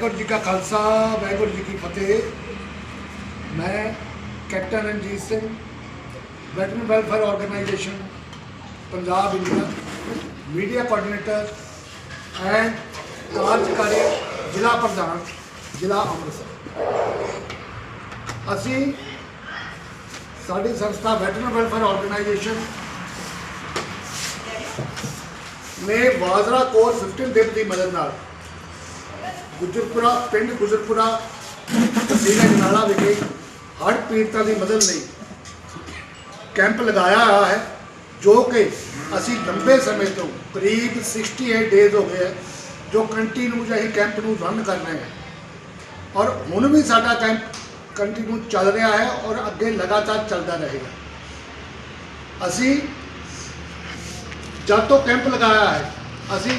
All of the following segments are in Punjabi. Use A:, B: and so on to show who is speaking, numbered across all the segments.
A: ਵਾਹਿਗੁਰੂ ਜੀ ਕਾ ਖਾਲਸਾ, ਵਾਹਿਗੁਰੂ ਜੀ ਕੀ ਫਤਿਹ। ਮੈਂ captain Ranjit Singh, veteran welfare organisation, Punjab India, media coordinator and ਕਾਰਜਕਾਰੀ ਜ਼ਿਲ੍ਹਾ ਪ੍ਰਧਾਨ, ਜ਼ਿਲ੍ਹਾ ਅੰਮ੍ਰਿਤਸਰ। ਅਸੀਂ ਸਾਡੀ ਸੰਸਥਾ ਵੈਟਰਨ ਵੈਲਫੇਅਰ ਆਰਗੇਨਾਈਜੇਸ਼ਨ ਨੇ ਬਾਜ਼ਰਾ ਕੋਰ 15 ਦਿਨ ਦੀ ਮਦਦ ਨਾਲ ਗੁਜਰਪੁਰਾ, ਪਿੰਡ ਗੁਜਰਪੁਰਾ, ਜ਼ਿਲ੍ਹਾ ਜਨਾਲਾ ਵਿਖੇ ਹੜ੍ਹ ਪੀੜਤਾਂ ਦੀ ਮਦਦ ਲਈ ਕੈਂਪ ਲਗਾਇਆ ਹੋਇਆ ਹੈ, ਜੋ ਕਿ ਅਸੀਂ ਲੰਬੇ ਸਮੇਂ ਤੋਂ ਕਰੀਬ 68 ਡੇਜ਼ ਹੋ ਗਏ ਹੈ, ਜੋ ਕੰਟੀਨਿਊ ਅਸੀਂ ਕੈਂਪ ਨੂੰ ਰਨ ਕਰ ਰਹੇ ਹਾਂ। ਔਰ ਹੁਣ ਵੀ ਸਾਡਾ ਕੈਂਪ ਕੰਟੀਨਿਊ ਚੱਲ ਰਿਹਾ ਹੈ ਔਰ ਅੱਗੇ ਲਗਾਤਾਰ ਚੱਲਦਾ ਰਹੇਗਾ। ਅਸੀਂ ਜਦ ਤੋਂ ਕੈਂਪ ਲਗਾਇਆ ਹੈ, ਅਸੀਂ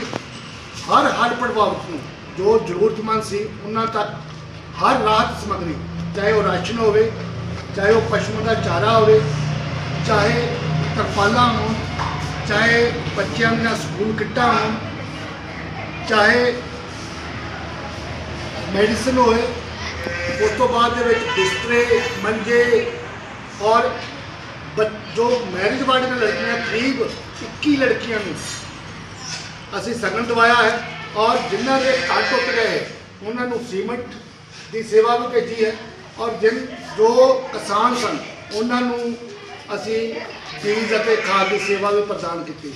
A: ਹਰ ਹੜ੍ਹ ਪ੍ਰਭਾਵਿਤ ਨੂੰ ਜੋ ਜ਼ਰੂਰਤਮੰਦ ਸੀ, ਉਹਨਾਂ ਤੱਕ ਹਰ ਰਾਹਤ ਸਮੱਗਰੀ, ਚਾਹੇ ਉਹ ਰਾਸ਼ਨ ਹੋਵੇ, ਚਾਹੇ ਉਹ ਪਸ਼ੂਆਂ ਦਾ ਚਾਰਾ ਹੋਵੇ, ਚਾਹੇ ਤਰਪਾਲਾਂ ਹੋਣ, ਚਾਹੇ ਬੱਚਿਆਂ ਦੀਆਂ ਸਕੂਲ ਕਿੱਟਾਂ ਹੋਣ, ਚਾਹੇ ਮੈਡੀਸਨ ਹੋਵੇ ਉਸ ਤੋਂ ਬਾਅਦ ਦੇ ਵਿੱਚ ਬਿਸਤਰੇ, ਮੰਜੇ ਔਰ ਬ- ਜੋ ਮੈਰਿਜ ਵਾਲੀਆਂ ਲੜਕੀਆਂ, ਕਰੀਬ 21 ਲੜਕੀਆਂ ਨੂੰ ਅਸੀਂ ਸਗਨ ਦਵਾਇਆ ਹੈ। ਔਰ ਜਿਨ੍ਹਾਂ ਦੇ ਘਰ ਟੁੱਟ ਗਏ, ਉਹਨਾਂ ਨੂੰ ਸੀਮੈਂਟ ਦੀ ਸੇਵਾ ਵੀ ਭੇਜੀ ਹੈ। ਔਰ ਜਿਨ ਜੋ ਕਿਸਾਨ ਸਨ, ਉਹਨਾਂ ਨੂੰ ਅਸੀਂ ਬੀਜ ਅਤੇ ਖਾਦ ਦੀ ਸੇਵਾ ਵੀ ਪ੍ਰਦਾਨ ਕੀਤੀ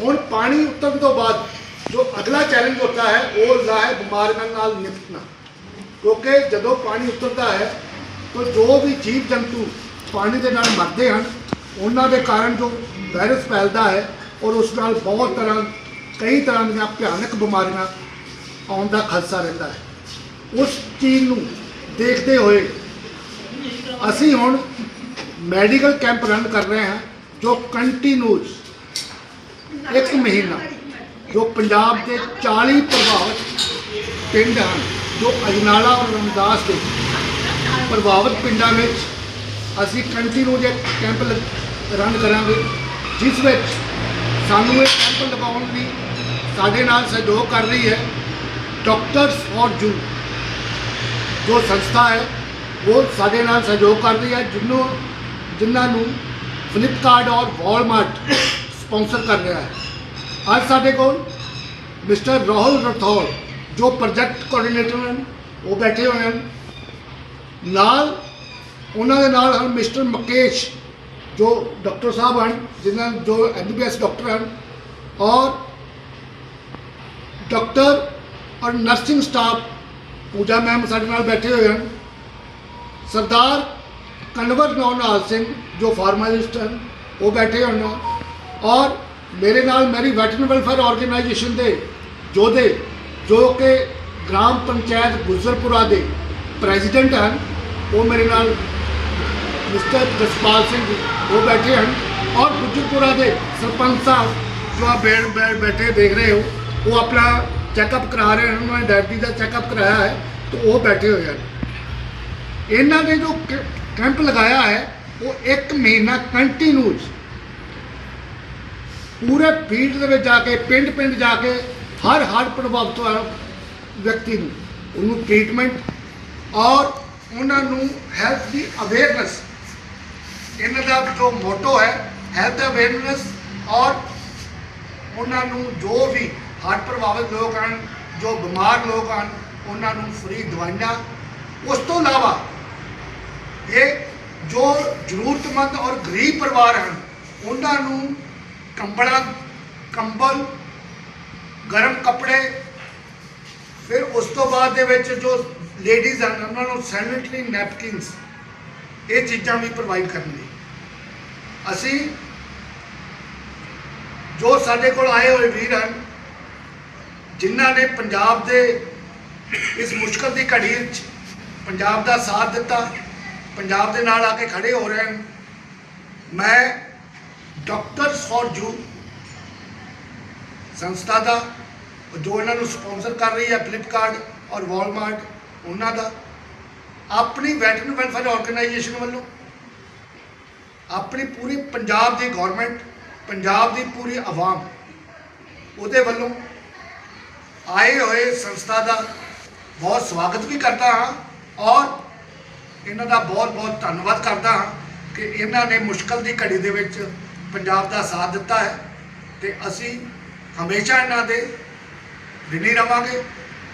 A: ਹੁਣ ਪਾਣੀ ਉਤਰਨ ਤੋਂ ਬਾਅਦ ਜੋ ਅਗਲਾ ਚੈਲੰਜ ਹੁੰਦਾ ਹੈ, ਉਹ ਹੁੰਦਾ ਹੈ ਬਿਮਾਰੀਆਂ ਨਾਲ ਨਿਪਟਣਾ। ਕਿਉਂਕਿ ਜਦੋਂ ਪਾਣੀ ਉਤਰਦਾ ਹੈ, ਤਾਂ ਜੋ ਵੀ ਜੀਵ ਜੰਤੂ ਪਾਣੀ ਦੇ ਨਾਲ ਮਰਦੇ ਹਨ, ਉਹਨਾਂ ਦੇ ਕਾਰਨ ਜੋ ਵਾਇਰਸ ਫੈਲਦਾ ਹੈ ਔਰ ਉਸ ਨਾਲ ਬਹੁਤ ਤਰ੍ਹਾਂ ਕਈ ਤਰ੍ਹਾਂ ਦੀਆਂ ਭਿਆਨਕ ਬਿਮਾਰੀਆਂ ਆਉਣ ਦਾ ਖਦਸ਼ਾ ਰਹਿੰਦਾ ਹੈ। ਉਸ ਚੀਜ਼ ਨੂੰ ਦੇਖਦੇ ਹੋਏ ਅਸੀਂ ਹੁਣ ਮੈਡੀਕਲ ਕੈਂਪ ਰਨ ਕਰ ਰਹੇ ਹਾਂ, ਜੋ ਕੰਟੀਨਿਊਸ ਇੱਕ ਮਹੀਨਾ, ਜੋ ਪੰਜਾਬ ਦੇ 40 ਪ੍ਰਭਾਵਿਤ ਪਿੰਡ ਹਨ, ਜੋ ਅਜਨਾਲਾ ਔਰ ਰਮਦਾਸ ਦੇ ਪ੍ਰਭਾਵਿਤ ਪਿੰਡਾਂ ਵਿੱਚ ਅਸੀਂ ਕੰਟੀਨਿਊ ਜੇ ਕੈਂਪ ਰਨ ਕਰਾਂਗੇ, ਜਿਸ ਵਿੱਚ ਸਾਨੂੰ ਇਹ ਕੈਂਪ ਲਗਾਉਣ ਲਈ ਸਾਡੇ ਨਾਲ ਸਹਿਯੋਗ ਕਰ ਰਹੀ ਹੈ ਡਾਕਟਰਸ ਫॉर ਜੂ ਜੋ ਸੰਸਥਾ ਹੈ, ਉਹ ਸਾਡੇ ਨਾਲ ਸਹਿਯੋਗ ਕਰ ਰਹੀ ਹੈ ਜਿਹਨੂੰ ਜਿਨ੍ਹਾਂ ਨੂੰ ਫਲਿੱਪਕਾਰਟ ਔਰ ਵਾਲਮਾਰਟ ਸਪਾਂਸਰ ਕਰ ਰਿਹਾ ਹੈ। ਅੱਜ ਸਾਡੇ ਕੋਲ ਮਿਸਟਰ ਰਾਹੁਲ ਰਥੌੜ ਜੋ ਪ੍ਰੋਜੈਕਟ ਕੋਆਰਡੀਨੇਟਰ ਹਨ, ਉਹ ਬੈਠੇ ਹੋਏ ਹਨ। ਨਾਲ, ਉਹਨਾਂ ਦੇ ਨਾਲ ਹਨ ਮਿਸਟਰ ਮੁਕੇਸ਼ ਜੋ ਡਾਕਟਰ ਸਾਹਿਬ ਹਨ ਜਿਨ੍ਹਾਂ ਜੋ ਐਮਬੀਬੀਐਸ ਡਾਕਟਰ ਹਨ ਔਰ ਡਾਕਟਰ ਔਰ ਨਰਸਿੰਗ ਸਟਾਫ ਪੂਜਾ ਮੈਮ ਸਾਡੇ ਨਾਲ ਬੈਠੇ ਹੋਏ ਹਨ ਸਰਦਾਰ ਕਨਵਰ ਨੌਨਾਲ ਸਿੰਘ ਜੋ ਫਾਰਮਾਸਿਸਟ ਹਨ ਉਹ ਬੈਠੇ ਹੋਏ ਹਨ ਔਰ ਮੇਰੇ ਨਾਲ ਮੇਰੀ ਵੈਟਰਨ ਵੈਲਫੇਅਰ ਆਰਗੇਨਾਈਜੇਸ਼ਨ ਦੇ ਯੋਧੇ ਜੋ ਕਿ ਗ੍ਰਾਮ ਪੰਚਾਇਤ ਗੁਜਰਪੁਰਾ ਦੇ ਪ੍ਰੈਜ਼ੀਡੈਂਟ ਹਨ ਉਹ ਮੇਰੇ ਨਾਲ ਮਿਸਟਰ ਜਸਪਾਲ ਸਿੰਘ ਉਹ ਬੈਠੇ ਹਨ ਔਰ ਗੁਜਰਪੁਰਾ ਦੇ ਸਰਪੰਚ ਸਾਹਿਬ ਜੋ ਆ ਬੈਠ ਬੈਠ- ਬੈਠੇ ਦੇਖ ਰਹੇ ਹੋ, ਉਹ ਆਪਣਾ ਚੈੱਕਅਪ ਕਰਾ ਰਹੇ ਹਨ, ਉਹਨਾਂ ਨੇ ਡਾਇਬਟੀਜ਼ ਦਾ ਚੈੱਕਅਪ ਕਰਾਇਆ ਹੈ, ਤੇ ਉਹ ਬੈਠੇ ਹੋਏ ਹਨ। ਇਹਨਾਂ ਨੇ ਜੋ ਕੈ- ਕੈਂਪ ਲਗਾਇਆ ਹੈ, ਉਹ ਇੱਕ ਮਹੀਨਾ ਕੰਟੀਨਿਊਸ ਪੂਰੇ ਫੀਲਡ ਦੇ ਵਿੱਚ ਜਾ ਕੇ ਪਿੰਡ ਪਿੰਡ ਜਾ ਕੇ, ਹਰ ਹਰ ਪ੍ਰਭਾਵਿਤ ਹੋਇਆ ਵਿਅਕਤੀ ਨੂੰ। ਉਹਨੂੰ ਟ੍ਰੀਟਮੈਂਟ ਔਰ ਉਹਨਾਂ ਨੂੰ ਹੈਲਥ ਦੀ ਅਵੇਅਰਨੈਸ ਇਹਨਾਂ ਦਾ ਜੋ ਮੋਟੋ ਹੈ ਹੈਲਥ ਅਵੇਅਰਨੈਸ ਔਰ ਉਹਨਾਂ ਨੂੰ ਜੋ ਵੀ ਹਾਰਟ ਪ੍ਰਭਾਵਿਤ ਲੋਕ ਹਨ, ਜੋ ਬਿਮਾਰ ਲੋਕ ਹਨ, ਉਹਨਾਂ ਨੂੰ ਫ੍ਰੀ ਦਵਾਈਆਂ। ਉਸ ਤੋਂ ਇਲਾਵਾ ਇਹ ਜੋ ਜ਼ਰੂਰਤਮੰਦ ਔਰ ਗਰੀਬ ਪਰਿਵਾਰ ਹਨ, ਉਹਨਾਂ ਨੂੰ ਕੰਬਲਾਂ, ਕੰਬਲ, ਗਰਮ ਕੱਪੜੇ, ਫਿਰ ਉਸ ਤੋਂ ਬਾਅਦ ਦੇ ਵਿੱਚ ਜੋ ਲੇਡੀਜ਼ ਹਨ, ਉਹਨਾਂ ਨੂੰ ਸੈਨੀਟਰੀ ਨੈਪਕਿਨਸ ਇਹ ਚੀਜ਼ਾਂ ਵੀ ਪ੍ਰੋਵਾਈਡ ਕਰਨਗੇ। ਅਸੀਂ ਜੋ ਸਾਡੇ ਕੋਲ ਆਏ ਹੋਏ ਵੀਰ ਹਨ, ਜਿਨ੍ਹਾਂ ਨੇ ਪੰਜਾਬ ਦੇ ਇਸ ਮੁਸ਼ਕਲ ਦੀ ਘੜੀ ਵਿੱਚ ਪੰਜਾਬ ਦਾ ਸਾਥ ਦਿੱਤਾ, ਪੰਜਾਬ ਦੇ ਨਾਲ ਆ ਕੇ ਖੜੇ ਹੋ ਰਹੇ ਹਨ, ਮੈਂ ਡਾਕਟਰਸ ਫॉर ਜੂ ਸੰਸਥਾ ਦਾ, ਜੋ ਇਹਨਾਂ ਨੂੰ ਸਪਾਂਸਰ ਕਰ ਰਹੀ ਹੈ ਫਲਿੱਪਕਾਰਟ ਔਰ ਵਾਲਮਾਰਟ, ਉਹਨਾਂ ਦਾ, ਆਪਣੀ ਵੈਟਰਨ ਵੈਲਫੇਅਰ ਆਰਗੇਨਾਈਜੇਸ਼ਨ ਵੱਲੋਂ ਆਪਣੀ ਪੂਰੀ ਪੰਜਾਬ ਦੀ ਗਵਰਨਮੈਂਟ ਪੰਜਾਬ ਦੀ ਪੂਰੀ ਆਵਾਮ, ਉਹਦੇ ਵੱਲੋਂ ਆਏ ਹੋਏ ਸੰਸਥਾ ਦਾ ਬਹੁਤ ਸਵਾਗਤ ਵੀ ਕਰਦਾ ਹਾਂ ਔਰ ਇਹਨਾਂ ਦਾ ਬਹੁਤ ਬਹੁਤ ਧੰਨਵਾਦ ਕਰਦਾ ਹਾਂ ਕਿ ਇਹਨਾਂ ਨੇ ਮੁਸ਼ਕਲ ਦੀ ਘੜੀ ਦੇ ਵਿੱਚ ਪੰਜਾਬ ਦਾ ਸਾਥ ਦਿੱਤਾ ਹੈ ਤੇ ਅਸੀਂ ਹਮੇਸ਼ਾ ਇਹਨਾਂ ਦੇ ਰਿਣੀ ਰਵਾਂਗੇ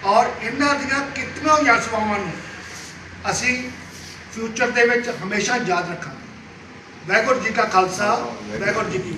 A: ਔਰ ਇਹਨਾਂ ਦੀਆਂ ਕਿਤਨੀਆਂ ਹੋਈਆਂ ਸੇਵਾਵਾਂ ਨੂੰ ਅਸੀਂ ਫਿਊਚਰ ਦੇ ਵਿੱਚ ਹਮੇਸ਼ਾ ਯਾਦ ਰੱਖਾਂਗੇ। ਵਾਹਿਗੁਰੂ ਜੀ ਕਾ ਖਾਲਸਾ ਵਾਹਿਗੁਰੂ ਜੀ ਕੀ